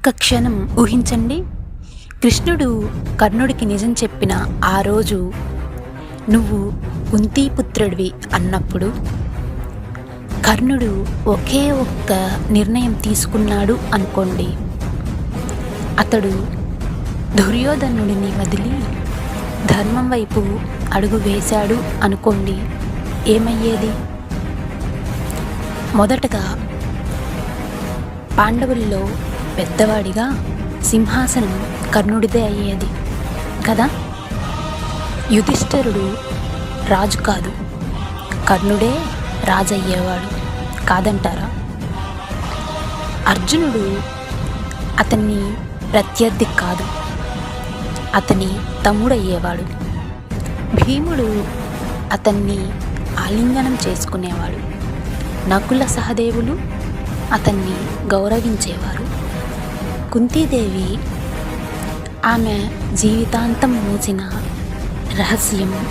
ఒక్క క్షణం ఊహించండి. కృష్ణుడు కర్ణుడికి నిజం చెప్పిన ఆ రోజు నువ్వు కుంతీపుత్రుడివి అన్నప్పుడు కర్ణుడు ఒకే ఒక్క నిర్ణయం తీసుకున్నాడు అనుకోండి. అతడు దుర్యోధనుడిని వదిలి ధర్మం వైపు అడుగు వేశాడు అనుకోండి. ఏమయ్యేది? మొదటగా పాండవుల్లో పెద్దవాడిగా సింహాసనం కర్ణుడిదే అయ్యేది కదా? యుధిష్ఠరుడు రాజు కాదు కర్ణుడే రాజు అయ్యేవాడు కాదంటారా? అర్జునుడు అతన్ని ప్రత్యర్థి కాదు అతని తమ్ముడయ్యేవాడు. భీముడు అతన్ని ఆలింగనం చేసుకునేవాడు. నకుల సహదేవులు అతన్ని గౌరవించేవారు. కుంతీదేవి ఆమె జీవితాంతం మోసిన రహస్యం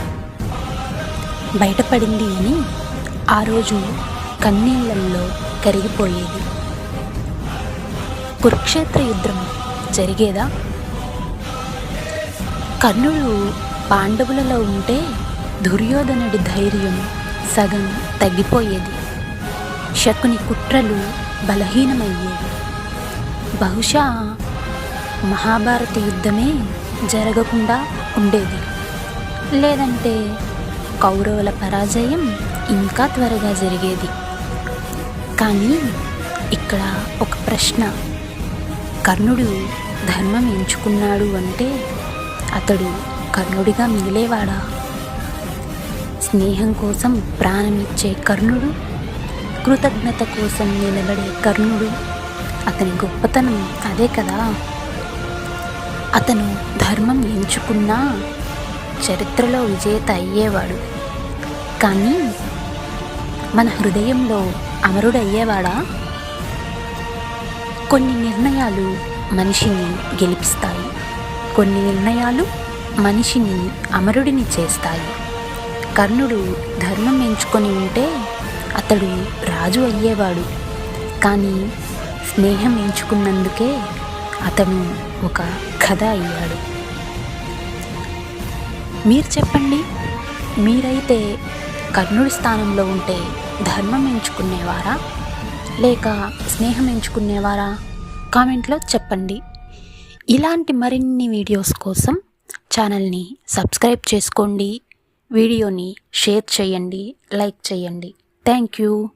బయటపడింది అని ఆ రోజు కన్నీళ్ళల్లో కరిగిపోయేది. కురుక్షేత్ర యుద్ధం జరిగేదా? కర్ణుడు పాండవులలో ఉంటే దుర్యోధనుడి ధైర్యం సగం తగ్గిపోయేది. శకుని కుట్రలు బలహీనమయ్యేవి. బహుశా మహాభారత యుద్ధమే జరగకుండా ఉండేది. లేదంటే కౌరవుల పరాజయం ఇంకా త్వరగా జరిగేది. కానీ ఇక్కడ ఒక ప్రశ్న. కర్ణుడు ధర్మం ఎంచుకున్నాడు అంటే అతడు కర్ణుడిగా మిగిలేవాడా? స్నేహం కోసం ప్రాణమిచ్చే కర్ణుడు కృతజ్ఞత కోసం నిలబడే కర్ణుడు అతని గొప్పతనం అదే కదా. అతను ధర్మం ఎంచుకున్నా చరిత్రలో విజేత అయ్యేవాడు. కానీ మన హృదయంలో అమరుడు అయ్యేవాడా కొన్ని నిర్ణయాలు మనిషిని గెలిపిస్తాయి. కొన్ని నిర్ణయాలు మనిషిని అమరుడిని చేస్తాయి. కర్ణుడు ధర్మం ఎంచుకొని ఉంటే అతడు రాజు అయ్యేవాడు. కానీ స్నేహం ఎంచుకున్నందుకే అతను ఒక కథ అయ్యాడు. మీరు చెప్పండి మీరైతే కర్ణుడి స్థానంలో ఉంటే ధర్మం ఎంచుకునేవారా? లేక స్నేహం ఎంచుకునేవారా? కామెంట్లో చెప్పండి. ఇలాంటి మరిన్ని వీడియోస్ కోసం ఛానల్ని సబ్స్క్రైబ్ చేసుకోండి వీడియోని షేర్ చేయండి లైక్ చేయండి. Thank you.